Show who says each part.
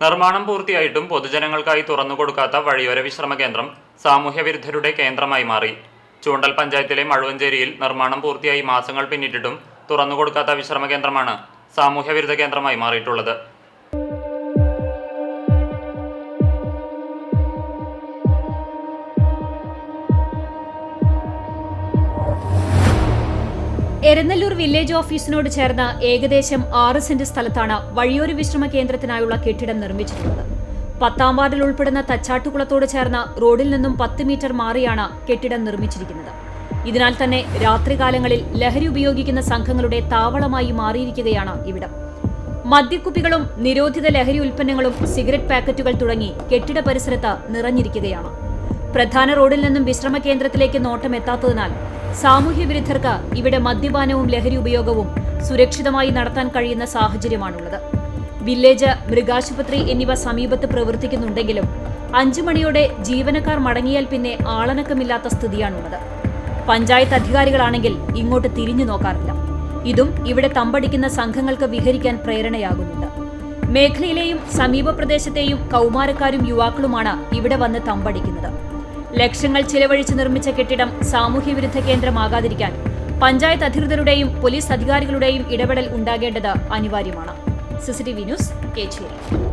Speaker 1: നിർമ്മാണം പൂർത്തിയായിട്ടും പൊതുജനങ്ങൾക്കായി തുറന്നുകൊടുക്കാത്ത വഴിയോര വിശ്രമ കേന്ദ്രം സാമൂഹ്യവിരുദ്ധരുടെ കേന്ദ്രമായി മാറി. ചൂണ്ടൽ പഞ്ചായത്തിലെ മഴുവഞ്ചേരിയിൽ നിർമ്മാണം പൂർത്തിയായി മാസങ്ങൾ പിന്നിട്ടിട്ടും തുറന്നുകൊടുക്കാത്ത വിശ്രമ കേന്ദ്രമാണ് സാമൂഹ്യവിരുദ്ധ കേന്ദ്രമായി മാറിയിട്ടുള്ളത്.
Speaker 2: എരനല്ലൂർ വില്ലേജ് ഓഫീസിനോട് ചേർന്ന ഏകദേശം ആറ് സെന്റ് സ്ഥലത്താണ് വഴിയോര വിശ്രമ കേന്ദ്രത്തിനായുള്ള കെട്ടിടം നിർമ്മിച്ചിട്ടുള്ളത്. പത്താം വാർഡിൽ ഉൾപ്പെടുന്ന തച്ചാട്ടുകുളത്തോട് ചേർന്ന റോഡിൽ നിന്നും പത്ത് മീറ്റർ മാറിയാണ് കെട്ടിടം നിർമ്മിച്ചിരിക്കുന്നത്. ഇതിനാൽ തന്നെ രാത്രികാലങ്ങളിൽ ലഹരി ഉപയോഗിക്കുന്ന സംഘങ്ങളുടെ താവളമായി മാറിയിരിക്കുകയാണ് ഇവിടം. മദ്യക്കുപ്പികളും നിരോധിത ലഹരി ഉൽപ്പന്നങ്ങളും സിഗരറ്റ് പാക്കറ്റുകൾ തുടങ്ങി കെട്ടിട പരിസരത്ത് നിറഞ്ഞിരിക്കുകയാണ്. പ്രധാന റോഡിൽ നിന്നും വിശ്രമ കേന്ദ്രത്തിലേക്ക് നോട്ടമെത്താത്തതിനാൽ സാമൂഹ്യ വിരുദ്ധർക്ക് ഇവിടെ മദ്യപാനവും ലഹരി ഉപയോഗവും സുരക്ഷിതമായി നടത്താൻ കഴിയുന്ന സാഹചര്യമാണുള്ളത്. വില്ലേജ് മൃഗാശുപത്രി എന്നിവ സമീപത്ത് പ്രവർത്തിക്കുന്നുണ്ടെങ്കിലും അഞ്ചു മണിയോടെ ജീവനക്കാർ മടങ്ങിയാൽ പിന്നെ ആളനക്കമില്ലാത്ത സ്ഥിതിയാണുള്ളത്. പഞ്ചായത്ത് അധികാരികളാണെങ്കിൽ ഇങ്ങോട്ട് തിരിഞ്ഞു നോക്കാറില്ല. ഇതും ഇവിടെ തമ്പടിക്കുന്ന സംഘങ്ങൾക്ക് വിഹരിക്കാൻ പ്രേരണയാകുന്നുണ്ട്. മേഖലയിലെയും സമീപ പ്രദേശത്തെയും കൗമാരക്കാരും യുവാക്കളുമാണ് ഇവിടെ വന്ന് തമ്പടിക്കുന്നത്. ലക്ഷങ്ങൾ ചിലവഴിച്ച് നിർമ്മിച്ച കെട്ടിടം സാമൂഹ്യ വിരുദ്ധ കേന്ദ്രമാകാതിരിക്കാൻ പഞ്ചായത്ത് അധികൃതരുടെയും പോലീസ് അധികാരികളുടെയും ഇടപെടൽ ഉണ്ടാകേണ്ടത് അനിവാര്യമാണ്. CCTV news Kecheri.